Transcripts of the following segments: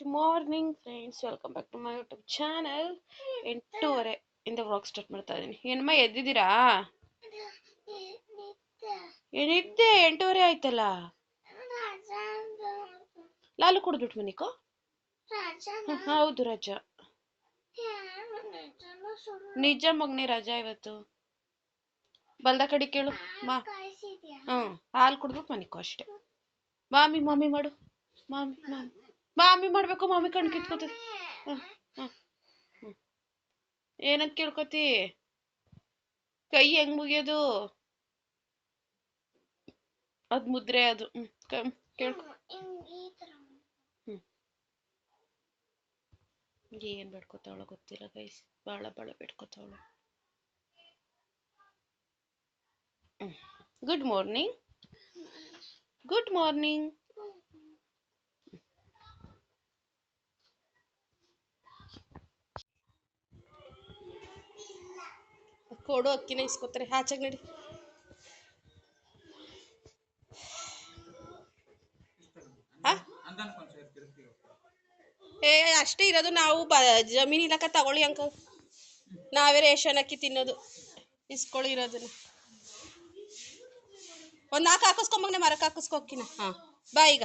Good morning friends welcome back to my YouTube channel ಎಂಟೂವರೆ ಇಂದ vlog start ಮಾಡ್ತಾ ಇದ್ದೀನಿ. ಏನಮ್ಮ ಎದ್ದಿದ್ದೀರಾ? ಏನಿದ್ದೆ? ಎಂಟೂವರೆ ಆಯ್ತಲ್ಲ? ಲಾಲು ಕುಡಿದ್ಬಿಟ್ಟು ಮನಿಕೋ ಹೌದು, ರಜಾ. ನಿಜ ಮಗ್ನಿ ರಜಾ ಇವತ್ತು. ಬಲ್ದ ಕಡೆ ಕೇಳು. ಮಾ. ಹ್ಮ್, ಹಾಲು ಕುಡ್ದ್ಬಿಟ್ಟು ಮನಿಕೋ ಅಷ್ಟೇ. ಮಾಮಿ ಮಾಮಿ ಮಾಡು. ಮಾಮಿ ಮಾಮಿ. ಮಾಮಿ ಮಾಡಬೇಕು ಮಾಮಿ ಕಣ್ ಕಿತ್ಕೋತದೆ ಏನಂತ ಕೇಳ್ಕೊತಿ? ಕೈ ಹೆಂಗ್ ಮುಗಿಯೋದು? ಅದ್ ಮುದ್ರೆ ಅದು ಕೇಳ್ಕೊ. ಏನ್ ಬೇಡ್ಕೊತಾವಳ ಗೊತ್ತಿಲ್ಲ ಗೈಸ್ ಬಾಳ ಬಾಳ ಬೇಡ್ಕೊತಾವಳ. ಗುಡ್ ಮಾರ್ನಿಂಗ್ ಗುಡ್ ಮಾರ್ನಿಂಗ್ ಕೊಡು ಅಕ್ಕಿನ ಇಸ್ಕೊತಾರೆ. ಆಚೆಗೆ ನಡಿ? ಏ, ಅಷ್ಟೇ ಇರೋದು ನಾವು ಬ, ಜಮೀನು ಇಲಾಖ ತಗೊಳ್ಳಿ ಅಂಕ ನಾವೇ ರೇಷನ್ ಅಕ್ಕಿ ತಿನ್ನೋದು. ಇಸ್ಕೊಳ್ಳಿ ಇರೋದನ್ನ. ಒಂದು ನಾಲ್ಕು ಹಾಕಿಸ್ಕೊಂಬಂಗೆ ಮರಕ್ಕೆ ಹಾಕಿಸ್ಕೊ ಅಕ್ಕಿನ. ಹಾ, ಬಾ ಈಗ.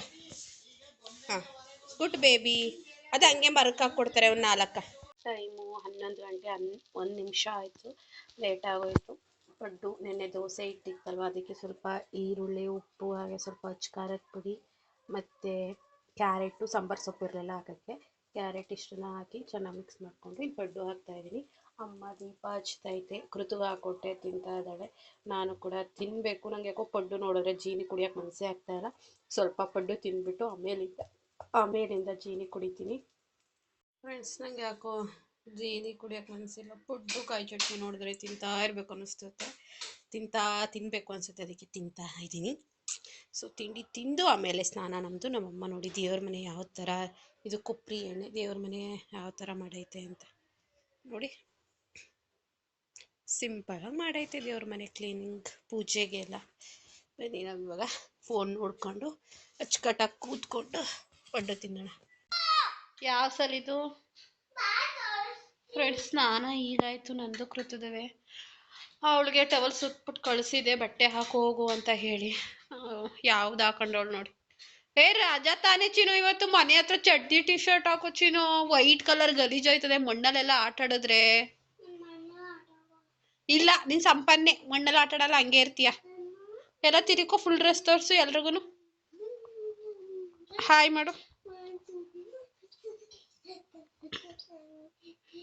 ಹಾಂ ಗುಡ್ ಬೇಬಿ. ಅದು ಹಂಗೆ ಮರಕ್ಕೆ ಹಾಕ್ಕೊಡ್ತಾರೆ ಒಂದು ನಾಲ್ಕ. ಟೈಮು ಹನ್ನೊಂದು ಗಂಟೆ ಹನ್, ಒಂದು ನಿಮಿಷ ಆಯಿತು ಲೇಟ್ ಆಗೋಯ್ತು. ಪಡ್ಡು ನೆನ್ನೆ ದೋಸೆ ಇಟ್ಟಿತ್ತಲ್ವ, ಅದಕ್ಕೆ ಸ್ವಲ್ಪ ಈರುಳ್ಳಿ, ಉಪ್ಪು, ಹಾಗೆ ಸ್ವಲ್ಪ ಖಾರದ ಪುಡಿ, ಮತ್ತು ಕ್ಯಾರೆಟು, ಸಾಂಬಾರು ಸೊಪ್ಪು ಇರಲಿಲ್ಲ ಹಾಕೋಕ್ಕೆ. ಕ್ಯಾರೆಟ್ ಇಷ್ಟನ್ನ ಹಾಕಿ ಚೆನ್ನಾಗಿ ಮಿಕ್ಸ್ ಮಾಡ್ಕೊಂಡು ಇಲ್ಲಿ ಪಡ್ಡು ಹಾಕ್ತಾಯಿದ್ದೀನಿ ಅಮ್ಮ ದೀಪ ಹಚ್ತೈತೆ ಕೃತುಗ ಹಾಕೊಟ್ಟೆ ತಿಂತಾ ಇದ್ದಾಳೆ. ನಾನು ಕೂಡ ತಿನ್ನಬೇಕು ನಂಗೆ ಯಾಕೋ ಪಡ್ಡು ನೋಡಿದ್ರೆ ಜೀನಿ ಕುಡಿಯೋಕೆ ಮನಸ್ಸೇ ಆಗ್ತಾಯಿಲ್ಲ ಸ್ವಲ್ಪ ಪಡ್ಡು ತಿಂದ್ಬಿಟ್ಟು ಆಮೇಲಿಂದ ಆಮೇಲಿಂದ ಜೀನಿ ಕುಡಿತೀನಿ. ಫ್ರೆಂಡ್ಸ್ ನಂಗೆ ಯಾಕೋ ಜೀನಿ ಕುಡಿಯೋಕೆ ಮನಸ್ಸಿಲ್ಲ ಪುಡ್ಡು ಕಾಯಿ ಚಟ್ನಿ ನೋಡಿದ್ರೆ ತಿಂತಾ ಇರಬೇಕು ಅನ್ನಿಸ್ತೈತೆ ತಿಂತಾ ತಿನ್ನಬೇಕು ಅನಿಸುತ್ತೆ. ಅದಕ್ಕೆ ತಿಂತಾ ಇದ್ದೀನಿ. ಸೊ ತಿಂಡಿ ತಿಂದು ಆಮೇಲೆ ಸ್ನಾನ ನಮ್ಮದು ನಮ್ಮಮ್ಮ ನೋಡಿ ದೇವ್ರ ಮನೆ ಯಾವ ಥರ, ಇದು ಕೊಬ್ಬರಿ ಎಣ್ಣೆ ದೇವ್ರ ಮನೆ ಯಾವ ಥರ ಮಾಡೈತೆ ಅಂತ. ನೋಡಿ. ಸಿಂಪಲಾಗಿ ಮಾಡೈತೆ ದೇವ್ರ ಮನೆ ಕ್ಲೀನಿಂಗ್ ಪೂಜೆಗೆಲ್ಲ ಬನ್ನಿ ನಾವು ಇವಾಗ ಫೋನ್ ನೋಡಿಕೊಂಡು ಅಚ್ಚುಕಟ್ಟಾಗಿ ಕೂತ್ಕೊಂಡು ಪಡ್ಡು ತಿನ್ನೋಣ. ಯಾವ ಸಲ ಇದು? ಫ್ರೆಂಡ್ಸ್ ಸ್ನಾನ ಈಗಾಯ್ತು ನಂದು ಕೃತದವೆ? ಅವಳಿಗೆ ಟವಲ್ ಸುತ್ಬಿಟ್ಟು ಕಳಿಸಿದೆ, ಬಟ್ಟೆ ಹಾಕು ಹೋಗು ಅಂತ ಹೇಳಿ. ಯಾವ್ದು ಹಾಕೊಂಡವಳು ನೋಡಿ. ಏ, ರಾಜಾ ತಾನೇ ಚಿನ್ನು, ಇವತ್ತು ಮನೆ ಹತ್ರ ಚಡ್ಡಿ ಟಿ ಶರ್ಟ್ ಹಾಕೋ ಚಿನ್ನು ವೈಟ್ ಕಲರ್ ಗಲೀಜಾಯ್ತದೆ ಮಣ್ಣಲ್ಲೆಲ್ಲ ಆಟ ಆಡಿದ್ರೆ? ಇಲ್ಲ, ನೀನ್ ಸಂಪನ್ನೆ, ಮಣ್ಣಲ್ಲಿ ಆಟ ಆಡಲ್ಲ, ಹಂಗೆ ಇರ್ತೀಯ. ಎಲ್ಲ ತಿರುಕೋ ಫುಲ್ ಡ್ರೆಸ್ ತೋರಿಸು ಎಲ್ರಿಗೂ ಹಾಯ್ ಮಾಡು.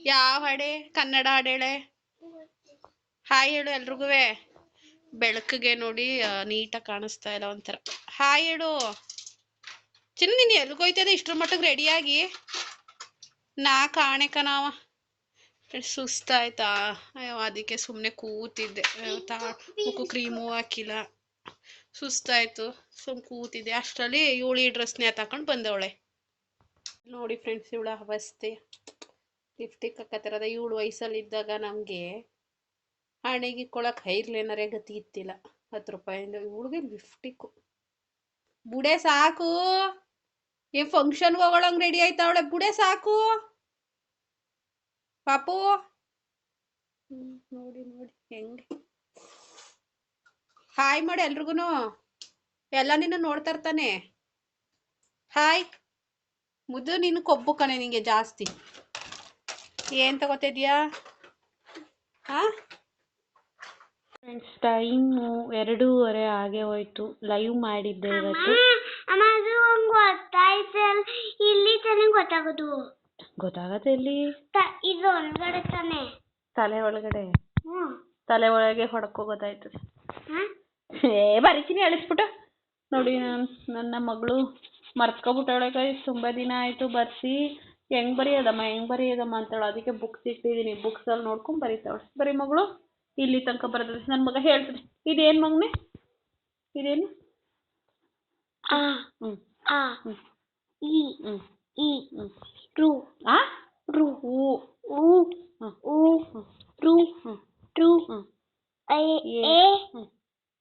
ಯಾವ ಹಾಡೆ? ಕನ್ನಡ ಹಾಡೇಳೆ. ಹಾಯ್ ಹೇಳು ಎಲ್ರಿಗೂ ಬೆಳಕಿಗೆ ನೋಡಿ ನೀಟಾಗಿ ಕಾಣಿಸ್ತಾ ಇಲ್ಲ ಒಂಥರ. ಹಾಯ್ ಹೇಳು. ಚಿನ್ನ, ನೀನು ಎಲ್ಗೋಯ್ತದೆ ಇಷ್ಟರ ಮಟ್ಟಿಗೆ ರೆಡಿಯಾಗಿ ನಾ ಕಾಣೆ ಕಣವ. ಸುಸ್ತಾಯ್ತಾ? ಅಯ್ಯೋ, ಅದಕ್ಕೆ ಸುಮ್ಮನೆ ಕೂತಿದ್ದೆ. ತಾ ಮುಖ ಕ್ರೀಮು ಹಾಕಿಲ್ಲ. ಸುಸ್ತಾಯ್ತು. ಸುಮ್ ಕೂತಿದ್ದೆ. ಅಷ್ಟರಲ್ಲಿ ಇವಳು ಡ್ರೆಸ್ನೇ ತಗೊಂಡು ಬಂದವಳೆ ನೋಡಿ ಫ್ರೆಂಡ್ಸ್ ಇವಳ ಅವಸ್ಥೆ. ಲಿಫ್ಟಿಗೆ ಹಾಕತ್ತಿರೋದ ವಯಸ್ಸಲ್ಲಿ ವಯಸ್ಸಲ್ಲಿದ್ದಾಗ ನಮಗೆ ಹಣೆಗೆ ಇಕ್ಕೊಳಕ್ಕೆ ಹೈರ್ಲೇನರೇ ಗತಿ ಇತ್ತಿಲ್ಲ. ಹತ್ತು ರೂಪಾಯಿಂದ ಇವಳಿಗೆ ಲಿಫ್ಟಿಕ್ಕು ಬುಡೆ ಸಾಕು. ಏ ಫಂಕ್ಷನ್ ಹೋಗೋಳಂಗೆ ರೆಡಿ ಆಯ್ತಾವಳೆ ಬುಡೆ ಸಾಕು. ಪಾಪು. ನೋಡಿ ನೋಡಿ, ಹೆಂಗೆ. ಹಾಯ್ ಮಾಡಿ ಎಲ್ರಿಗೂ ಎಲ್ಲ ನಿನ್ನ ನೋಡ್ತಾ ಇರ್ತಾನೆ. ಹಾಯ್ ಮುದ್ದು ನೀನು ಕೊಬ್ಬು ಕಣೆ ನಿಂಗೆ ಜಾಸ್ತಿ. ಏನ್ ತಗೋತಿದ್ಯಾ ಹಾ ಫ್ರೆಂಡ್ಸ್ ಟೈಮು ಎರಡೂವರೆ ಆಗೇ ಹೋಯ್ತು. ಲೈವ್ ಮಾಡಿದ್ದೆ ಇವತ್ತು. ಅಮ್ಮ ಅದು ಹಂಗ್ ಗೊತ್ತಾಯ್ತಲ್ಲ ಇಲ್ಲಿ ತಾನೇ ಗೊತ್ತಾಗೋದು. ಗೊತ್ತಾಗತ್ತೆ ಇಲ್ಲಿ. ತ- ಇದು ಒಳಗಡೆ ತಾನೆ? ತಲೆ ಒಳಗಡೆ. ತಲೆ ಒಳಗೆ ಹೊಡ್ಕೋ ಗೊತ್ತಾಯ್ತು. ಹ? ಏ ಬರೀತೀನಿ ಅಳಿಸ್ಬಿಟ್ಟು ನೋಡಿ ನಾನು ನನ್ನ ಮಗಳು ಮರ್ತ್ಕೊಬಿಟ್ಟವಳೆ ಕೈ. ತುಂಬ ದಿನ ಆಯಿತು ಬರ್ಸಿ. ಹೆಂಗ್ ಬರೆಯೋದಮ್ಮ ಹೆಂಗ್ ಬರೆಯೋದಮ್ಮ ಅಂತೇಳಿ. ಅದಕ್ಕೆ ಬುಕ್ಸ್ ಇಟ್ಟಿದ್ದೀನಿ ಬುಕ್ಸಲ್ಲಿ ನೋಡ್ಕೊಂಡು ಬರೀತಾವಳೆ ಬರೀ ಮಗಳು ಇಲ್ಲಿ ತನಕ ಬರ್ತದೆ ನನ್ನ ಮಗ ಹೇಳ್ತೀನಿ. ಇದೇನು ಮಗನೆ? ಇದೇನು? ಆ ಹ್ಞೂ ಆ ಹ್ಞೂ ಇ ಹ್ಞೂ ಇ ಹ್ಞೂ ರು ಆ ರು ಹೂ ಉ ಹ್ಞೂ ಉ ಹ್ಞೂ ರು ಹ್ಞೂ ರು ಹ್ಞೂ ಐ ಏ ಎ ಹ್ಞೂ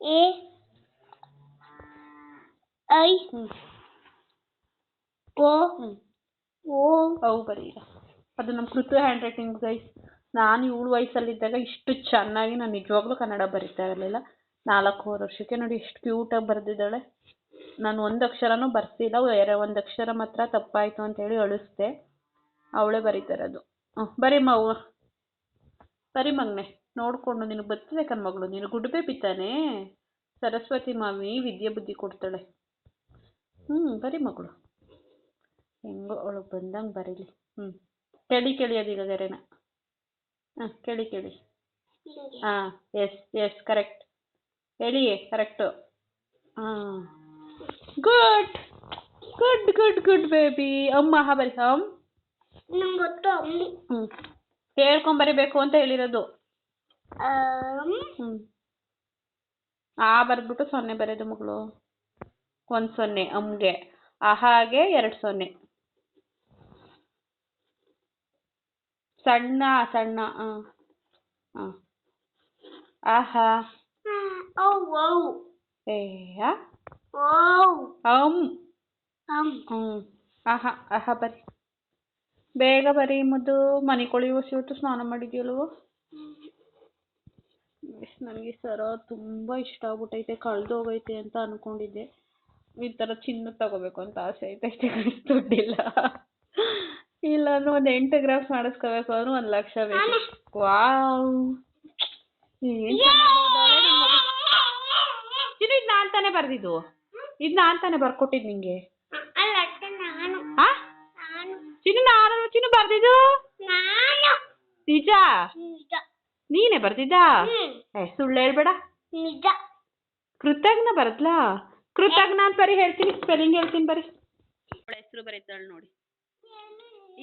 ಎ ಐ ಹ್ಞೂ ಓ ಹ್ಞೂ ಓ ಅವು ಬರೀ ಈಗ ಅದು ನಮ್ಮ ಕೃತು ಹ್ಯಾಂಡ್ ರೈಟಿಂಗ್ ಗೈಸ್ ನಾನು ಇವಳು ವಯಸ್ಸಲ್ಲಿದ್ದಾಗ ಇಷ್ಟು ಚೆನ್ನಾಗಿ ನಾನು ನಿಜವಾಗ್ಲೂ ಕನ್ನಡ ಬರಿತಾ ಇರಲಿಲ್ಲ. ನಾಲ್ಕೂವರೆ ವರ್ಷಕ್ಕೆ ನೋಡಿ ಎಷ್ಟು ಕ್ಯೂಟಾಗಿ ಬರೆದಿದ್ದಾಳೆ. ನಾನು ಒಂದು ಅಕ್ಷರನೂ ಬರ್ತಿಲ್ಲ ಬೇರೆ ಒಂದು ಅಕ್ಷರ ಮಾತ್ರ ತಪ್ಪಾಯಿತು ಅಂತೇಳಿ ಅಳಿಸ್ದೆ. ಅವಳೇ ಬರೀತಾರದು ಹ್ಞೂ ಬರೀ ಮಗು. ಬರೀ ಮಗನೆ. ನೋಡಿಕೊಂಡು ನಿನಗೆ ಬರ್ತದೆ ಮಗಳು. ನೀನು ಗುಡ್ ಬೇಬಿ ತಾನೇ. ಸರಸ್ವತಿ ಮಾಮಿ ವಿದ್ಯೆ ಬುದ್ಧಿ ಕೊಡ್ತಾಳೆ. ಹ್ಞೂ ಬರೀ ಮಗಳು. ಹೆಂಗೋ ಅವಳು ಬಂದಂಗೆ ಬರೀಲಿ. ಹ್ಞೂ ಕೆಳಿ ಕೇಳಿ ಅದೀಗ ಗೆರೆನ ಹಾಂ ಕೇಳಿ ಕೇಳಿ. ಹಾಂ ಎಸ್ ಎಸ್ ಕರೆಕ್ಟ್ ಹೇಳಿ ಕರೆಕ್ಟು ಹಾಂ. Good good good good baby ಅಮ್ಮ ಬರಿ ಅಮ್ ಗೊತ್ತು ಅಮ್ಮಿ. ಹ್ಞೂ ಹೇಳ್ಕೊಂಬರಿಬೇಕು ಅಂತ ಹೇಳಿರೋದು. ಹ್ಞೂ ಆ ಬರೆದ್ಬಿಟ್ಟು ಸೊನ್ನೆ ಬರೆಯೋದು ಮಗಳು. ಒಂದು ಸೊನ್ನೆ ಅಮ್ಗೆ. ಹಾಗೆ ಎರಡು ಸೊನ್ನೆ. ಸಣ್ಣ ಸಣ್ಣ ಹಾಂ ಹಾಂ ಆಹಾ. ಏ ಹ್ಞೂ ಆಹಾ ಆಹಾ ಬರಿ ಬೇಗ ಬರಿ ಮುದ್ದು. ಮನೆ ಕೊಳಿ ಇವತ್ತು ಸ್ನಾನ ಮಾಡಿದ್ಯಲ್ವೋ ನನಗೆ ಸರ ತುಂಬ ಇಷ್ಟ ಆಗ್ಬಿಟ್ಟೈತೆ ಕಳ್ದೋಗೈತೆ ಅಂತ ಅನ್ಕೊಂಡಿದ್ದೆ. ಈ ತರ ಚಿನ್ನ ತಗೋಬೇಕು ಅಂತ ಆಸೆ ಐತೆ ಅಷ್ಟೇ ಕಣೆ, ದುಡ್ಡಿಲ್ಲ. ಇಲ್ಲ ಅಂದ್ರೆ ಒಂದು ಎಂಟು ಗ್ರಾಫ್ ಮಾಡಿಸ್ಕೋಬೇಕು ಅಂದ್ರೆ ಒಂದ್ ಲಕ್ಷ ಬೇಕು. ವಾವ್. ಇದು ಇದ್ ನಾನು ತಾನೇ ಬರ್ದಿದ್ದು. ಇದು ನಾನ್ ತಾನೇ ಬರ್ಕೊಟ್ಟಿದ್ದು ನಿಂಗೆ. ಅಲ್ಲ ಅಕ್ಕ ನಾನು. ಚಿನ್ನು ನಾನು ಚಿನ್ನ ಬರ್ದಿದ್ದು? ನಾನು. ನಿಜ? ನೀನೇ ಬರ್ದಿದ್ದ? ಹ್ಮ್. ಏ ಸುಳ್ಳು ಹೇಳ್ಬೇಡ. ನಿಜ. ಕೃತಜ್ಞ ಬರತ್ಲಾ ಕೃತಜ್ಞ ಅಂತ ಬರೀ ಹೇಳ್ತೀನಿ ಸ್ಪೆಲ್ಲಿಂಗ್ ಹೇಳ್ತೀನಿ ಬರೀ. ಹೆಸರು ಬರೀತಾಳೆ ನೋಡಿ.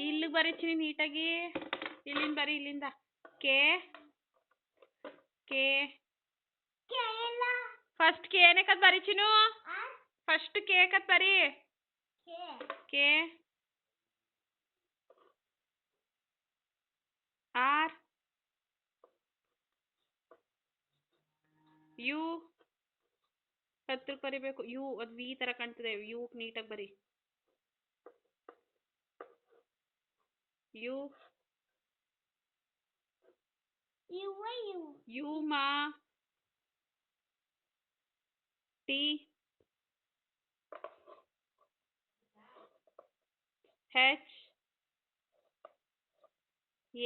ಇಲ್ಲಿಗೆ ಬರೀತೀನಿ ನೀಟಾಗಿ. ಇಲ್ಲಿಂದ ಬರೀ ಇಲ್ಲಿಂದ. K K. ಫಸ್ಟ್ ಕೆ ಕತ್ ಬರೀ ಚಿನ್ನು? ಫಸ್ಟ್ ಕೆ ಕತ್ ಬರೀ ಕೆ. ಆರ್. ಯು. ಹತ್ರ ಬರಿಬೇಕು. ಯು, ಅದು ವಿ ಥರ ಕಾಣ್ತದೆ. ಯು, ನೀಟಾಗಿ ಬರಿ ಯು ಇವ ಇವು ಯು ಮಾ T H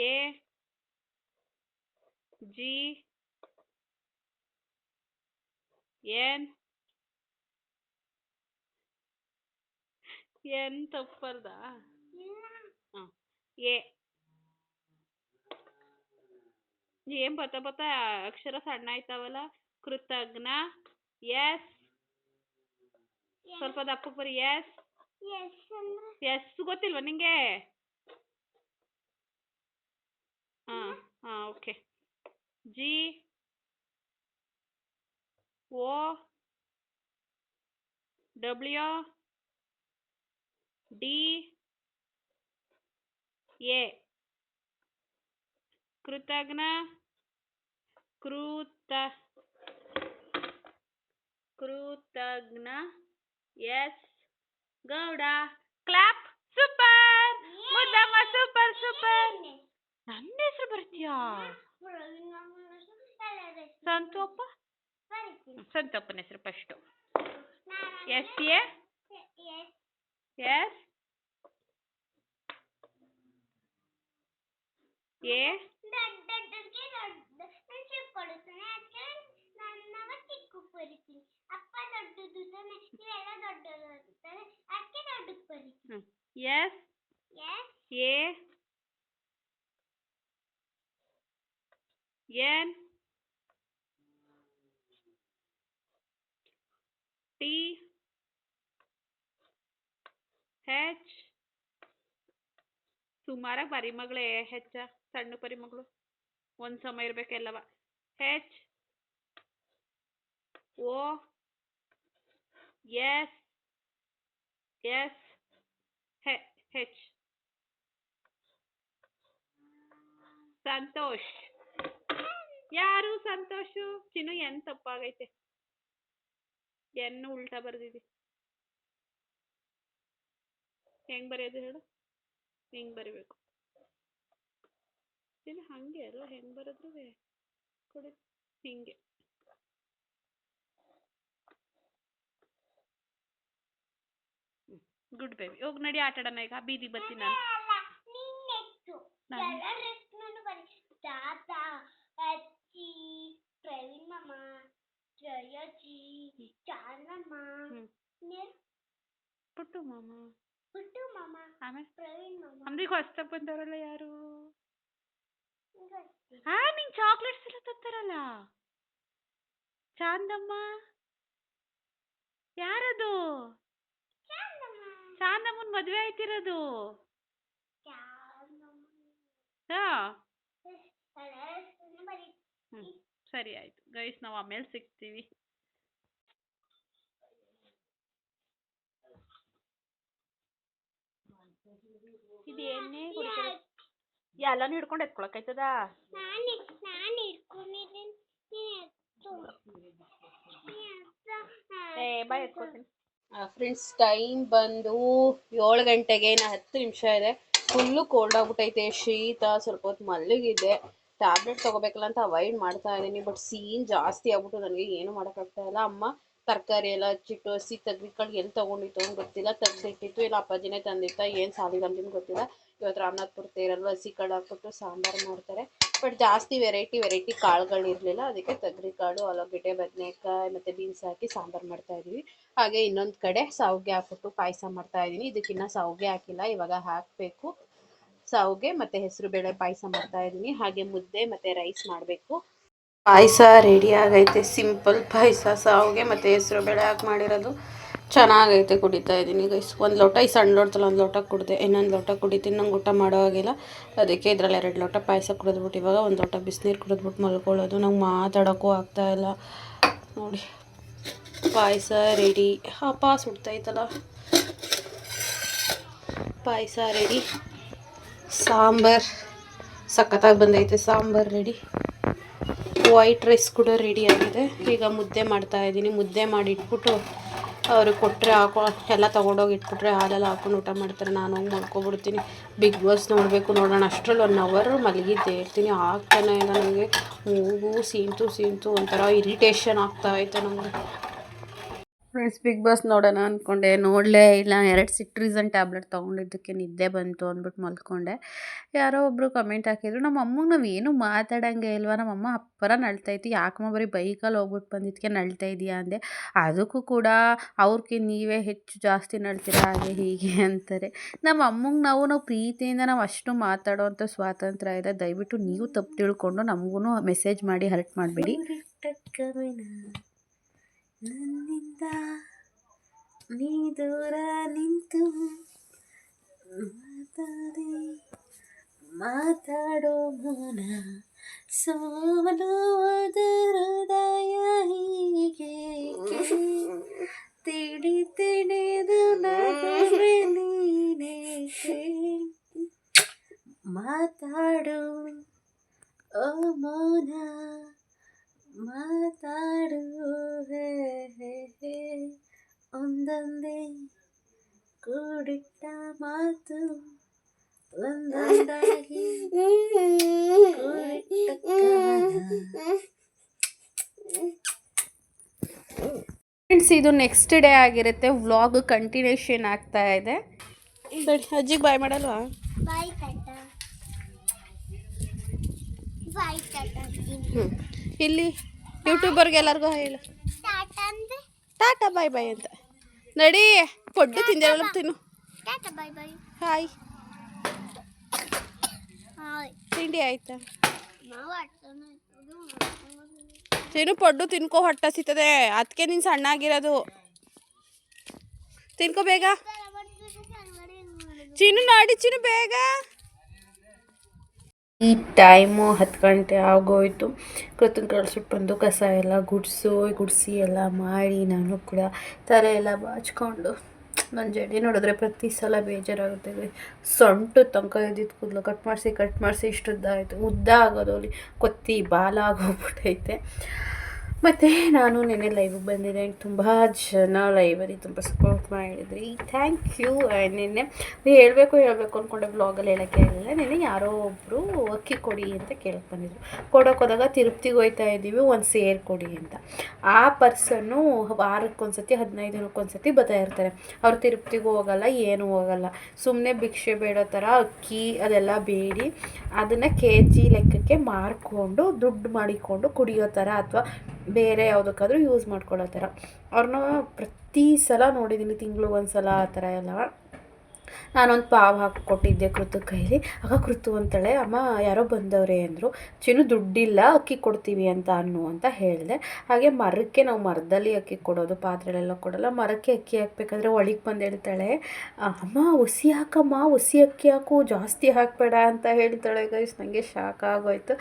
A G N N ತಪ್ಪರ್ದ ಎ ಏನ್ ಬತ್ತ ಬತ್ತ ಅಕ್ಷರ ಸಣ್ಣ ಆಯ್ತಾವಲ್ಲ? ಕೃತಜ್ಞ, ಎಸ್. ಸ್ವಲ್ಪ ದಪ್ಪಕ್ಕೆ ಬರಿ ಎಸ್. ಎಸ್ ಗೊತ್ತಿಲ್ವಾ ನಿಂಗೆ? ಹಾ ಹಾ, okay. G, O, W, D A. ಕೃತಜ್ಞ ಕೃತ ಕೃತಜ್ಞ S. Gowda. Clap. Super. Muddamma, super super. ನನ್ನ ಹೆಸರು ಬರ್ತೀಯಾ? ಸಂತೋಪ. ಸಂತೋಪನ ಹೆಸರು first. S, A. S A ದೊಡ್ಡದಕ್ಕೆ ದೊಡ್ಡ ನಾನು ಚಿಕ್ಕೊಡುತ್ತೇನೆ ಅದಕ್ಕೆ ನನ್ನವ ಚಿಕ್ಕ ಬರಿತೀನಿ ಅಪ್ಪ ದೊಡ್ಡದು ತಾನೆ ಇವೆಲ್ಲ ದೊಡ್ಡದು ತಾನೆ ಅದಕ್ಕೆ ದೊಡ್ಡದು ಬರಿತೀನಿ S S A N T H ಸುಮಾರಾಗಿ ಪರಿಮಗಳೇ ಹೆಚ್ಚ ಸಣ್ಣ ಪರಿ ಮಗಳು. ಒಂದ್ ಸಮ ಇರ್ಬೇಕೆಲ್ಲವ H O S S H Santhosh. ಯಾರು ಸಂತೋಷು? ಚಿನ್ನು, ಎನ್ ತಪ್ಪಾಗೈತೆ. ಎನ್ನು ಉಲ್ಟಾ ಬರ್ದಿದೆ. ಹೆಂಗ್ ಬರೆಯೋದು ಹೇಳು? ಹಿಂಗ್ ಬರಿಬೇಕು. ಇಲ್ಲ ಹಾಗೆ ಅಲ್ಲ ಹೆಂಗೆ ಬರೆದ್ರು ಕೊಡಿ ಹಿಂಗೆ. Good baby. ಹೋಗಿ ನಡಿ ಆಟ ಆಡೋಣ ಈಗ ಬೀದಿ ಬರ್ತೀನಿ ನಾನು. ಪುಟ್ಟು ಮಾಮ. ಪುಟ್ಟು ಮಾಮ. ಆಮೇಲೆ? ಪ್ರವೀಣ್ ಮಾಮ. ಅಂದ್ರೆ ಈಗ ಹೊಸ್ದಾಗ್ ಬಂದವರಲ್ಲ ಯಾರು. ಹಾ ನಿಂಗೆ ಚಾಕ್ಲೇಟ್ಸ್ ಎಲ್ಲ ತರ್ತಾರಲ್ಲ? ಚಾಂದಮ್ಮ? ಯಾರದು? ಚಾಂದಮ್ಮನ ಮದುವೆ ಆಯ್ತಿರೋದು. ಹಾ. ಸರಿ ಆಯ್ತು. ಗೈಸ್ ನಾವು ಆಮೇಲೆ ಸಿಗ್ತೀವಿ. ಇದು ಎಣ್ಣೆ ಎಲ್ಲಾನು ಹಿಡ್ಕೊಂಡು ಎತ್ಕೊಳಕೈತದ ಆಯ್ತದ ಫ್ರೆಂಡ್ಸ್ ಟೈಮ್ ಬಂದು ಏಳು ಗಂಟೆಗೆ ಇನ್ನು ಹತ್ತು ನಿಮಿಷ ಇದೆ. ಫುಲ್ಲು ಕೋಲ್ಡ್ ಆಗ್ಬಿಟ್ಟೈತೆ ಶೀತ ಸ್ವಲ್ಪ ಹೊತ್ತು ಮಲಗಿದೆ. ಟ್ಯಾಬ್ಲೆಟ್ ತಗೋಬೇಕಲ್ಲ ಅಂತ ಅವಾಯ್ಡ್ ಮಾಡ್ತಾ ಇದ್ದೀನಿ ಬಟ್ ಸೀನ್ ಜಾಸ್ತಿ ಆಗ್ಬಿಟ್ಟು ನನಗೆ ಏನು ಮಾಡೋಕ್ಕಾಗ್ತಾ ಇಲ್ಲ. ಅಮ್ಮ ತರಕಾರಿ ಎಲ್ಲ ಹಚ್ಚಿಟ್ಟು ಹಸಿ ತೆಗ್ದಿಕೊಂಡು ಎಲ್ಲಿ ತೊಗೊಂಡಿತ್ತು ಅಂತ ಗೊತ್ತಿಲ್ಲ. ತೆಗ್ದಿಟ್ಟಿತ್ತು ಇಲ್ಲ, ಅಪ್ಪಾಜಿನೇ ತಂದಿತ್ತ, ಏನು ಸಾಲಿಗೆ ಅಂತ ಗೊತ್ತಿಲ್ಲ. ಇವತ್ತು ರಾಮನಾಥ್ಪುರ ತೇರಲ್ಲೂ ಹಸಿ ಕಾಳು ಹಾಕ್ಬಿಟ್ಟು ಸಾಂಬಾರು ಮಾಡ್ತಾರೆ. ಬಟ್ ಜಾಸ್ತಿ ವೆರೈಟಿ ವೆರೈಟಿ ಕಾಳುಗಳು ಇರಲಿಲ್ಲ. ಅದಕ್ಕೆ ತೊಗರಿ ಕಾಳು ಆಲೂಗಡ್ಡೆ, ಬದನೆಕಾಯಿ ಮತ್ತು ಬೀನ್ಸ್ ಹಾಕಿ ಸಾಂಬಾರು ಮಾಡ್ತಾ ಇದೀವಿ. ಹಾಗೆ ಇನ್ನೊಂದು ಕಡೆ ಸಾವಿಗೆ ಹಾಕ್ಬಿಟ್ಟು ಪಾಯಸ ಮಾಡ್ತಾ ಇದ್ದೀನಿ. ಇದಕ್ಕಿನ್ನ ಸಾವಿಗೆ ಹಾಕಿಲ್ಲ, ಇವಾಗ ಹಾಕಬೇಕು. ಸಾವಿಗೆ ಮತ್ತು ಹೆಸರುಬೇಳೆ ಪಾಯಸ ಮಾಡ್ತಾ ಇದ್ದೀನಿ. ಹಾಗೆ ಮುದ್ದೆ ಮತ್ತು ರೈಸ್ ಮಾಡಬೇಕು. ಪಾಯಸ ರೆಡಿ ಆಗೈತೆ. ಸಿಂಪಲ್ ಪಾಯಸ, ಸಾವಿಗೆ ಮತ್ತು ಹೆಸರುಬೇಳೆ ಹಾಕಿ ಮಾಡಿರೋದು. ಚೆನ್ನಾಗೈತೆ ಕುಡಿತಾ ಇದ್ದೀನಿ ಗೈಸ್ ಒಂದು ಲೋಟ, ಈ ಸಣ್ಣ ಲೋಟದಲ್ಲಿ ಒಂದು ಲೋಟ ಕುಡಿದೆ. ಇನ್ನೊಂದು ಲೋಟ ಕುಡಿತೀನಿ, ನಂಗೆ ಊಟ ಮಾಡೋ ಹಾಗಿಲ್ಲ. ಅದಕ್ಕೆ ಇದರಲ್ಲಿ ಎರಡು ಲೋಟ ಪಾಯಸ ಕುಡಿದ್ಬಿಟ್ಟು, ಇವಾಗ ಒಂದು ಲೋಟ ಬಿಸಿನೀರು ಕುಡಿದ್ಬಿಟ್ಟು ಮಲ್ಕೊಳ್ಳೋದು. ನಂಗೆ ಮಾತಾಡೋಕ್ಕೂ ಆಗ್ತಾ ಇಲ್ಲ. ನೋಡಿ, ಪಾಯಸ ರೆಡಿ ಹಪ್ಪ ಸುಡ್ತೈತಲ್ಲ ಪಾಯಸ ರೆಡಿ ಸಾಂಬಾರು. ಸಖತ್ತಾಗಿ ಬಂದೈತೆ, ಸಾಂಬಾರು ರೆಡಿ ವೈಟ್ ರೈಸ್ ಕೂಡ ರೆಡಿ ಆಗಿದೆ. ಈಗ ಮುದ್ದೆ ಮಾಡ್ತಾ ಇದ್ದೀನಿ. ಮುದ್ದೆ ಮಾಡಿ ಇಟ್ಬಿಟ್ಟು ಅವ್ರಿಗೆ ಕೊಟ್ಟರೆ ಹಾಕೋ, ಎಲ್ಲ ತೊಗೊಂಡೋಗಿ ಇಟ್ಬಿಟ್ರೆ ಹಾಲೆಲ್ಲ ಹಾಕೊಂಡು ಊಟ ಮಾಡ್ತಾರೆ. ನಾನು ಹೋಗಿ ಮಾಡ್ಕೊಬಿಡ್ತೀನಿ ಬಿಗ್ ಬಾಸ್ ನೋಡಬೇಕು. ನೋಡೋಣ. ಅಷ್ಟರಲ್ಲಿ ಒನ್ ಅವರ್ ಮಲಗಿದ್ದೆ. ಇರ್ತೀನಿ. ಆಗ್ತಾನೆ ಇಲ್ಲ ನನಗೆ. ಮೂಗು ಸೀಂತು ಸೀಂತು ಒಂಥರ ಇರಿಟೇಷನ್ ಆಗ್ತಾ ಐತೆ ನನಗೆ ಫ್ರೆಂಡ್ಸ್ ಬಿಗ್ ಬಾಸ್ ನೋಡೋಣ ಅಂದ್ಕೊಂಡೆ ನೋಡಲೇ ಇಲ್ಲ, ಎರಡು ಸಿಟ್ರಿಸನ್ ಟ್ಯಾಬ್ಲೆಟ್ ತೊಗೊಂಡಿದ್ದಕ್ಕೆ ನಿದ್ದೆ ಬಂತು ಅಂದ್ಬಿಟ್ಟು ಮಲ್ಕೊಂಡೆ. ಯಾರೋ ಒಬ್ಬರು ಕಮೆಂಟ್ ಹಾಕಿದ್ರು, ನಮ್ಮ ಅಮ್ಮಗೆ ನಾವು ಏನು ಮಾತಾಡೋಂಗೆ ಇಲ್ವಾ? ನಮ್ಮ ಅಮ್ಮ ಅಪ್ಪರ ನಳ್ತೈತಿ ಯಾಕಮ್ಮ ಬರೀ ಬೈಕಲ್ಲಿ ಹೋಗ್ಬಿಟ್ಟು ಬಂದಿದ್ದಕ್ಕೆ ನಳ್ತಾ ಇದೆಯಾ? ಅಂದೆ. ಅದಕ್ಕೂ ಕೂಡ ಅವ್ರಿಗೆ ನೀವೇ ಹೆಚ್ಚು ಜಾಸ್ತಿ ನಳ್ತೀರ ಹಾಗೆ ಹೀಗೆ ಅಂತಾರೆ. ನಮ್ಮ ಅಮ್ಮಂಗೆ ನಾವು ನಾವು ಪ್ರೀತಿಯಿಂದ ನಾವು ಅಷ್ಟು ಮಾತಾಡೋವಂಥ ಸ್ವಾತಂತ್ರ್ಯ ಇದೆ. ದಯವಿಟ್ಟು ನೀವು ತಪ್ಪು ತಿಳ್ಕೊಂಡು ನಮಗೂ ಮೆಸೇಜ್ ಮಾಡಿ ಹರ್ಟ್ ಮಾಡಬೇಡಿ. ನನ್ನಿಂದ ನೀ ದೂರ ನಿಂತು ಮಾತಾಡಿ ಮಾತಾಡೋ ಮೌನ ಸೋಲುವುದು ಹೃದಯ ಹೀಗೆ ತಿಳಿ ತಿಳಿದು ನಗುವೆ ನೀನೇಕೆ ಮಾತಾಡು ಓ ಮೌನ ಮಾತಾಡು ಹೇ ಹೇ ಹೇ ಒಂದೊಂದೇ ಕೂಡಿಟ್ಟ ಮಾತು ಒಂದೊಂದಾಗಿ ಫ್ರೆಂಡ್ಸ್ ಇದು ನೆಕ್ಸ್ಟ್ ಡೇ ಆಗಿರುತ್ತೆ. ವ್ಲಾಗ್ ಕಂಟಿನ್ಯೂಷನ್ ಆಗ್ತಾ ಇದೆ. ಸರಿ ಅಜ್ಜಿಗೆ ಬಾಯ್ ಮಾಡಲ್ವಾ? ಬಾಯ್ ಹ್ಞೂ ಇಲ್ಲಿ ಯೂಟ್ಯೂಬರ್ಗೆ ಎಲ್ಲರಿಗೂ ಹೇಳು. ಟಾಟಾ, ಬಾಯ್ ಬಾಯ್ ಅಂತ. ನಡಿ ಪೊಡ್ಡು ತಿಂದಿರಲ್ಲ ತಿನ್ನು. ಹಾಯ್. ತಿಂಡಿ ಆಯ್ತಾ? ತಿನ್ನು ಪೊಡ್ಡು ತಿನ್ಕೋ, ಹೊಟ್ಟೆ ಸಿಗ್ತದೆ ಅದಕ್ಕೆ ನೀನು ಸಣ್ಣ ಆಗಿರೋದು ತಿನ್ಕೋ ಬೇಗ. ಚಿನ್ನು, ನಾಡಿ, ಚಿನ್ನು ಬೇಗ. ಈ ಟೈಮು ಹತ್ತು ಗಂಟೆ ಆಗೋಯ್ತು. ಕೃತನ್ ಕಳ್ಸಿಟ್ಟು ಬಂದು ಕಸ ಎಲ್ಲ ಗುಡಿಸು, ಗುಡಿಸಿ ಎಲ್ಲ ಮಾಡಿ ನಾನು ಕೂಡ ತಲೆ ಎಲ್ಲ ಬಾಚ್ಕೊಂಡು ನನ್ನ ಜಡೆ ನೋಡಿದ್ರೆ ಪ್ರತಿ ಸಲ ಬೇಜಾರಾಗುತ್ತೆ. ಸೊಂಟು ತನಕ ಇದ್ದಿದ್ದು ಕೂದಲು ಕಟ್ ಮಾಡಿಸಿ ಕಟ್ ಮಾಡಿಸಿ ಇಷ್ಟು ಉದ್ದ ಆಯಿತು ಉದ್ದ ಆಗೋದು ಅಲ್ಲಿ. ಕೊತ್ತಿ ಬಾಲ ಆಗೋಗ್ಬಿಟ್ಟೈತೆ ಮತ್ತು ನಾನು ನೆನ್ನೆ ಲೈವಿಗೆ ಬಂದಿದ್ದೆ. ತುಂಬ ಜನ ಲೈವಲ್ಲಿ ತುಂಬ ಸಪೋರ್ಟ್ ಮಾಡಿದ್ರಿ. ಥ್ಯಾಂಕ್ ಯು ನಿನ್ನೆ ಹೇಳಬೇಕು ಹೇಳಬೇಕು ಅಂದ್ಕೊಂಡೆ ಬ್ಲಾಗಲ್ಲಿ ಹೇಳೋಕ್ಕೆ ಆಗಲಿಲ್ಲ ನಿನ್ನೆ ಯಾರೋ ಒಬ್ಬರು ಅಕ್ಕಿ ಕೊಡಿ ಅಂತ ಕೇಳಕ್ಕೆ ಬಂದಿದ್ರು. ಕೊಡೋಕೆ ಹೋದಾಗ ತಿರುಪ್ತಿಗೆ ಹೋಯ್ತಾ ಇದ್ದೀವಿ, ಒಂದು ಸೇರ್ ಕೊಡಿ ಅಂತ. ಆ ಪರ್ಸನ್ನು ವಾರಕ್ಕೊಂದ್ಸತಿ, ಹದಿನೈದು ದಿನಕ್ಕೊಂದ್ಸತಿ ಬರ್ತಾ ಇರ್ತಾರೆ. ಅವ್ರು ತಿರುಪ್ತಿಗೆ ಹೋಗಲ್ಲ, ಏನೂ ಹೋಗಲ್ಲ. ಸುಮ್ಮನೆ ಭಿಕ್ಷೆ ಬೇಡೋ ಥರ ಅಕ್ಕಿ ಅದೆಲ್ಲ ಬೇಡಿ. ಅದನ್ನು ಕೆ ಜಿ ಲೆಕ್ಕಕ್ಕೆ ಮಾರ್ಕೊಂಡು, ದುಡ್ಡು ಮಾಡಿಕೊಂಡು ಕುಡಿಯೋ ಥರ ಅಥವಾ ಬೇರೆ ಯಾವುದಕ್ಕಾದ್ರೂ ಯೂಸ್ ಮಾಡ್ಕೊಳ್ಳೋ ಥರ. ಅವ್ರನ್ನ ಪ್ರತಿ ಸಲ ನೋಡಿದ್ದೀನಿ ತಿಂಗ್ಳಿಗೆ ಒಂದು ಸಲ ಆ ಥರ ಎಲ್ಲ. ನಾನೊಂದು ಪಾವ್ ಹಾಕಿ ಕೊಟ್ಟಿದ್ದೆ ಕೃತು ಕೈಲಿ. ಆಗ ಕೃತು ಅಂತಾಳೆ, ಅಮ್ಮ, ಯಾರೋ ಬಂದವ್ರೆ ಅಂದರು ಚಿನ್ನು ದುಡ್ಡಿಲ್ಲ, ಅಕ್ಕಿ ಕೊಡ್ತೀವಿ ಅಂತ ಅನ್ನು ಅಂತ ಹೇಳಿದೆ. ಹಾಗೆ ಮರಕ್ಕೆ ನಾವು ಮರದಲ್ಲಿ ಅಕ್ಕಿ ಕೊಡೋದು ಪಾತ್ರೆಗಳೆಲ್ಲ ಕೊಡೋಲ್ಲ, ಮರಕ್ಕೆ ಅಕ್ಕಿ ಹಾಕ್ಬೇಕಾದ್ರೆ ಒಳಗೆ ಬಂದು ಹೇಳ್ತಾಳೆ, ಅಮ್ಮ, ಹುಸಿ ಹಾಕಮ್ಮ, ಹುಸಿ ಅಕ್ಕಿ ಹಾಕು, ಜಾಸ್ತಿ ಹಾಕಬೇಡ ಅಂತ ಹೇಳ್ತಾಳೆ ಗೈಸ್ ನನಗೆ ಶಾಕ್ ಆಗೋಯ್ತು.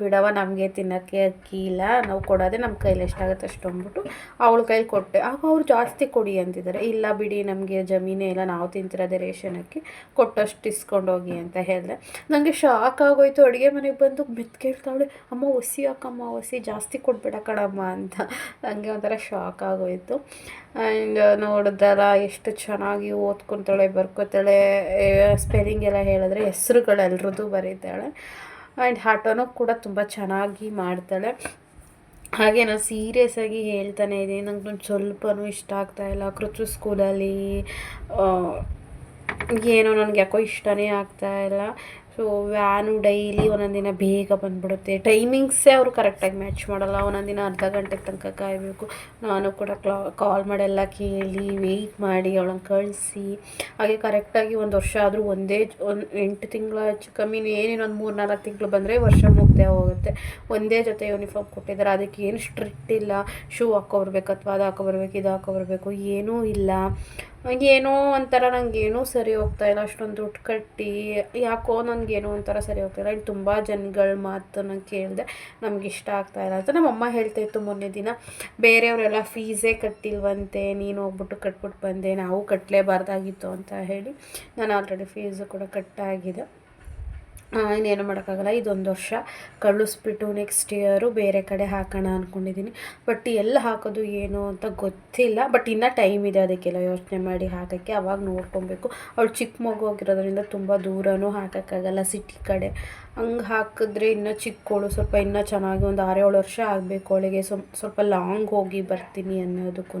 ಬಿಡವ ನಮಗೆ ತಿನ್ನೋಕ್ಕೆ ಅಕ್ಕಿ ಇಲ್ಲ, ನಾವು ಕೊಡೋದೇ ನಮ್ಮ ಕೈಲಿ ಎಷ್ಟಾಗುತ್ತೆ ಅಷ್ಟು ಅಂದ್ಬಿಟ್ಟು ಅವಳ ಕೈಲಿ ಕೊಟ್ಟೆ. ಆಗ ಅವ್ರು ಜಾಸ್ತಿ ಕೊಡಿ ಅಂತಿದ್ದಾರೆ. ಇಲ್ಲ ಬಿಡಿ, ನಮಗೆ ಜಮೀನೇ ಇಲ್ಲ, ನಾವು ತಿಂತಿರೋದೇ ರೇಷನ್ ಅಕ್ಕಿ ಕೊಟ್ಟಷ್ಟು ಇಸ್ಕೊಂಡು ಹೋಗಿ ಅಂತ ಹೇಳಿದೆ. ನನಗೆ ಶಾಕ್ ಆಗೋಯ್ತು. ಅಡುಗೆ ಮನೆಗೆ ಬಂದು ಮೆತ್ ಕೇಳ್ತಾವಳೆ, ಅಮ್ಮ, ಒಸಿ ಹಾಕಮ್ಮ ಒಸಿ ಜಾಸ್ತಿ ಕೊಡ್ಬೇಡ ಕಣಮ್ಮ ಅಂತ ನನಗೆ ಒಂಥರ ಶಾಕ್ ಆಗೋಯ್ತು. ಆ್ಯಂಡ್ ನೋಡಿದ್ರಲ್ಲ ಎಷ್ಟು ಚೆನ್ನಾಗಿ ಓದ್ಕೊತಾಳೆ, ಬರ್ಕೋತಾಳೆ ಸ್ಪೆಲ್ಲಿಂಗ್ ಎಲ್ಲ ಹೇಳಿದ್ರೆ ಹೆಸ್ರುಗಳೆಲ್ರದ್ದು ಬರೀತಾಳೆ. ಆ್ಯಂಡ್ ಹಾಟೋನು ಕೂಡ ತುಂಬ ಚೆನ್ನಾಗಿ ಮಾಡ್ತಾಳೆ. ಹಾಗೆ ನಾನು ಸೀರಿಯಸ್ ಆಗಿ ಹೇಳ್ತಾನೆ ಇದ್ದೀನಿ ನಂಗೆ ಒಂದು ಸ್ವಲ್ಪನೂ ಇಷ್ಟ ಆಗ್ತಾಯಿಲ್ಲ ಕೃತು ಸ್ಕೂಲಲ್ಲಿ ಏನೋ ನನಗೆ ಯಾಕೋ ಇಷ್ಟನೇ ಆಗ್ತಾ ಇಲ್ಲ. ಸೊ ವ್ಯಾನು ಡೈಲಿ ಒಂದೊಂದು ದಿನ ಬೇಗ ಬಂದ್ಬಿಡುತ್ತೆ. ಟೈಮಿಂಗ್ಸೇ ಅವರು ಕರೆಕ್ಟಾಗಿ ಮ್ಯಾಚ್ ಮಾಡಲ್ಲ. ಒಂದೊಂದು ದಿನ ಅರ್ಧ ಗಂಟೆ ತನಕ ಕಾಯಬೇಕು. ನಾನು ಕೂಡ ಕ್ಲಾ ಕಾಲ್ ಮಾಡೆಲ್ಲ ಕೇಳಿ ವೆಯ್ಟ್ ಮಾಡಿ, ಅವಳನ್ನ ಕಳಿಸಿ. ಹಾಗೆ ಕರೆಕ್ಟಾಗಿ ಒಂದು ವರ್ಷ ಆದರೂ ಒಂದೇ ಒಂದು ಎಂಟು ತಿಂಗಳ ಹೆಚ್ಚು ಕಮ್ಮಿ ಒಂದು ಮೂರು ನಾಲ್ಕು ತಿಂಗಳು ಬಂದರೆ ವರ್ಷ ಮುಗ್ದೇ ಹೋಗುತ್ತೆ. ಒಂದೇ ಜೊತೆ ಯೂನಿಫಾರ್ಮ್ ಕೊಟ್ಟಿದ್ದಾರೆ ಅದಕ್ಕೆ ಏನು ಸ್ಟ್ರಿಕ್ಟ್ ಇಲ್ಲ. ಶೂ ಹಾಕೊಬರ್ಬೇಕು ಅಥವಾ ಅದು ಹಾಕೊಬರ್ಬೇಕು ಇದು ಹಾಕೋ ಬರಬೇಕು ಏನೂ ಇಲ್ಲ. ಏನೋ ಒಂಥರ ನನಗೇನೂ ಸರಿ ಹೋಗ್ತಾ ಇಲ್ಲ, ಅಷ್ಟೊಂದು ದುಡ್ಡು ಕಟ್ಟಿ, ಯಾಕೋ ನನಗೇನೋ ಒಂಥರ ಸರಿ ಹೋಗ್ತಾಯಿಲ್ಲ ಇಲ್ಲಿ. ತುಂಬ ಜನಗಳ ಮಾತನ್ನು ಕೇಳಿದೆ, ನಮ್ಗೆ ಇಷ್ಟ ಆಗ್ತಾ ಇಲ್ಲ ಅಂತ ನಮ್ಮಮ್ಮ ಹೇಳ್ತಾ ಇತ್ತು ಮೊನ್ನೆ ದಿನ. ಬೇರೆಯವರೆಲ್ಲ ಫೀಸೇ ಕಟ್ಟಿಲ್ವಂತೆ, ನೀನು ಹೋಗ್ಬಿಟ್ಟು ಕಟ್ಬಿಟ್ಟು ಬಂದೆ, ನಾವು ಕಟ್ಟಲೇಬಾರ್ದಾಗಿತ್ತು ಅಂತ ಹೇಳಿ ನಾನು ಆಲ್ರೆಡಿ ಫೀಸು ಕೂಡ ಕಟ್ಟಾಗಿದೆ. ಇನ್ನೇನು ಮಾಡೋಕ್ಕಾಗಲ್ಲ, ಇದೊಂದು ವರ್ಷ ಕಳಿಸ್ಬಿಟ್ಟು ನೆಕ್ಸ್ಟ್ ಇಯರು ಬೇರೆ ಕಡೆ ಹಾಕೋಣ ಅಂದ್ಕೊಂಡಿದ್ದೀನಿ ಬಟ್ ಎಲ್ಲಿ ಹಾಕೋದು ಏನು ಅಂತ ಗೊತ್ತಿಲ್ಲ ಬಟ್ ಇನ್ನೂ ಟೈಮ್ ಇದೆ ಅದಕ್ಕೆಲ್ಲ ಯೋಚನೆ ಮಾಡಿ ಹಾಕೋಕ್ಕೆ, ಅವಾಗ ನೋಡ್ಕೊಬೇಕು. ಅವಳು ಚಿಕ್ಕ ಮಗು ಹೋಗಿರೋದ್ರಿಂದ ತುಂಬ ದೂರನೂ ಹಾಕೋಕ್ಕಾಗಲ್ಲ ಸಿಟಿ ಕಡೆ. ಹಂಗೆ ಹಾಕಿದ್ರೆ ಇನ್ನೂ ಚಿಕ್ಕವಳು ಸ್ವಲ್ಪ ಇನ್ನೂ ಚೆನ್ನಾಗಿ ಒಂದು ಆರೇಳು ವರ್ಷ ಆಗಬೇಕು ಅವಳಿಗೆ. ಸ್ವಲ್ಪ ಸ್ವಲ್ಪ ಲಾಂಗ್ ಹೋಗಿ ಬರ್ತೀನಿ ಅನ್ನೋದಕ್ಕೂ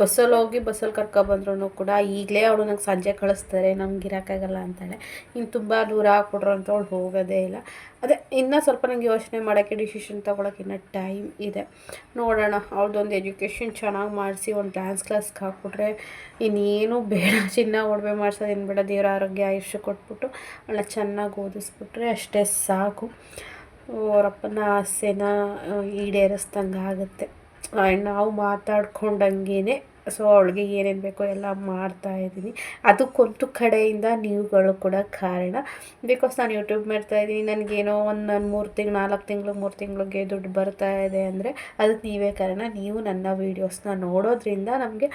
ಬಸ್ಸಲ್ಲಿ ಹೋಗಿ ಬಸ್ಸಲ್ಲಿ ಕರ್ಕೊಬಂದ್ರೂ ಕೂಡ ಈಗಲೇ ಅವಳು ನಂಗೆ ಸಂಜೆ ಕಳಿಸ್ತಾರೆ ನಮ್ಗೆ ಇರೋಕ್ಕಾಗಲ್ಲ ಅಂತಾಳೆ. ಇನ್ನು ತುಂಬ ದೂರ ಹಾಕ್ಬಿಟ್ರು ಅಂತ ಅವಳು ಹೋಗೋದೇ ಇಲ್ಲ. ಅದೇ ಇನ್ನೂ ಸ್ವಲ್ಪ ನಂಗೆ ಯೋಚನೆ ಮಾಡೋಕ್ಕೆ ಡಿಸಿಷನ್ ತೊಗೊಳಕ್ಕೆ ಇನ್ನೂ ಟೈಮ್ ಇದೆ. ನೋಡೋಣ, ಅವ್ಳದೊಂದು ಎಜುಕೇಷನ್ ಚೆನ್ನಾಗಿ ಮಾಡಿಸಿ, ಒಂದು ಡ್ಯಾನ್ಸ್ ಕ್ಲಾಸ್ಗೆ ಹಾಕ್ಬಿಟ್ರೆ ಇನ್ನೇನು ಬೇಡ. ಚಿನ್ನ ಒಡವೆ ಮಾಡ್ಸೋದೇನು ಬೇಡ ದೇವ್ರ ಆರೋಗ್ಯ ಆಯುಷ್ಯ ಕೊಟ್ಬಿಟ್ಟು ಅವಳನ್ನ ಚೆನ್ನಾಗಿ ಓದಿಸ್ಬಿಟ್ರೆ ಅಷ್ಟೇ ಸಾಕು. ಅವರಪ್ಪನ ಆಸೆನ ಈಡೇರಿಸ್ದಂಗೆ ಆಗುತ್ತೆ ಆ್ಯಂಡ್ ನಾವು ಮಾತಾಡ್ಕೊಂಡಂಗೆ ಸೊ ಅವಳಿಗೆ ಏನೇನು ಬೇಕೋ ಎಲ್ಲ ಮಾಡ್ತಾ ಇದ್ದೀನಿ. ಅದಕ್ಕೊಂದು ಕಡೆಯಿಂದ ನೀವುಗಳು ಕೂಡ ಕಾರಣ. ಬಿಕಾಸ್ ನಾನು ಯೂಟ್ಯೂಬ್ ಮಾಡ್ತಾ ಇದ್ದೀನಿ, ನನಗೇನೋ ಒಂದು ನಾನು ಮೂರು ತಿಂಗಳು, ನಾಲ್ಕು ತಿಂಗಳು, ಮೂರು ತಿಂಗಳಿಗೆ ದುಡ್ಡು ಬರ್ತಾ ಇದೆ ಅಂದರೆ ಅದಕ್ಕೆ ನೀವೇ ಕಾರಣ. ನೀವು ನನ್ನ ವೀಡಿಯೋಸ್ನ ನೋಡೋದ್ರಿಂದ ನಮಗೆ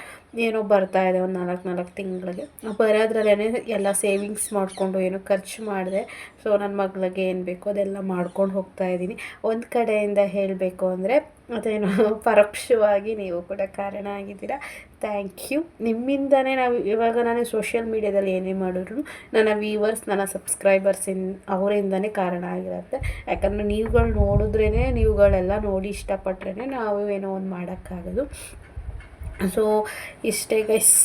ಏನೋ ಬರ್ತಾ ಇದೆ ಒಂದು ನಾಲ್ಕು ನಾಲ್ಕು ತಿಂಗಳಿಗೆ. ಬರೋದ್ರಲ್ಲೇ ಎಲ್ಲ ಸೇವಿಂಗ್ಸ್ ಮಾಡಿಕೊಂಡು ಏನೋ ಖರ್ಚು ಮಾಡಿದೆ. ಸೊ ನನ್ನ ಮಗಳಿಗೆ ಏನು ಬೇಕೋ ಅದೆಲ್ಲ ಮಾಡ್ಕೊಂಡು ಹೋಗ್ತಾ ಇದ್ದೀನಿ. ಒಂದು ಕಡೆಯಿಂದ ಹೇಳಬೇಕು ಅಂದರೆ ಅದೇನೋ ಪರೋಕ್ಷವಾಗಿ ನೀವು ಕೂಡ ಕಾರಣ ಆಗಿದ್ದೀರಾ? ಥ್ಯಾಂಕ್ ಯು ನಿಮ್ಮಿಂದನೇ ನಾವು ಇವಾಗ ನಾನು ಸೋಷಿಯಲ್ ಮೀಡ್ಯಾದಲ್ಲಿ ಏನೇ ಮಾಡಿದ್ರು ನನ್ನ ವ್ಯೂವರ್ಸ್ ನನ್ನ ಸಬ್ಸ್ಕ್ರೈಬರ್ಸ್ ಇನ್ ಅವರಿಂದನೇ ಕಾರಣ ಆಗಿರುತ್ತೆ. ಯಾಕಂದರೆ ನೀವುಗಳು ನೋಡಿದ್ರೇ ನೀವುಗಳೆಲ್ಲ ನೋಡಿ ಇಷ್ಟಪಟ್ರೇ ನಾವು ಏನೋ ಒಂದು ಮಾಡೋಕ್ಕಾಗೋದು. ಸೊ ಇಷ್ಟೇ ಗೈಸ್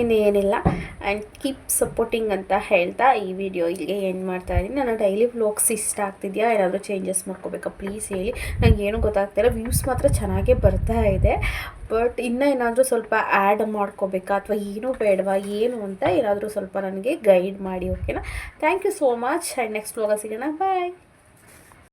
ಇನ್ನೇನಿಲ್ಲ. ಆ್ಯಂಡ್ ಕೀಪ್ ಸಪೋರ್ಟಿಂಗ್ ಅಂತ ಹೇಳ್ತಾ ಈ ವಿಡಿಯೋ ಇಲ್ಲಿಗೆ ಎಂಡ್ ಮಾಡ್ತಾ ಇದ್ದೀನಿ. ನಾನು ಡೈಲಿ ವ್ಲಾಗ್ಸ್ ಇಷ್ಟ ಆಗ್ತಿದೆಯಾ? ಏನಾದರೂ ಚೇಂಜಸ್ ಮಾಡ್ಕೋಬೇಕಾ? ಪ್ಲೀಸ್ ಹೇಳಿ. ನನಗೆ ಏನೂ ಗೊತ್ತಾಗ್ತಿಲ್ಲ. ವ್ಯೂಸ್ ಮಾತ್ರ ಚೆನ್ನಾಗೇ ಬರ್ತಾ ಇದೆ. ಬಟ್ ಇನ್ನೂ ಏನಾದರೂ ಸ್ವಲ್ಪ ಆ್ಯಡ್ ಮಾಡ್ಕೋಬೇಕಾ? ಅಥವಾ ಏನೂ ಬೇಡವಾ? ಏನು ಅಂತ ಏನಾದರೂ ಸ್ವಲ್ಪ ನನಗೆ ಗೈಡ್ ಮಾಡಿ ಓಕೆನಾ thank you so much and next ವ್ಲಾಗ ಸಿಗೋಣ. ಬಾಯ್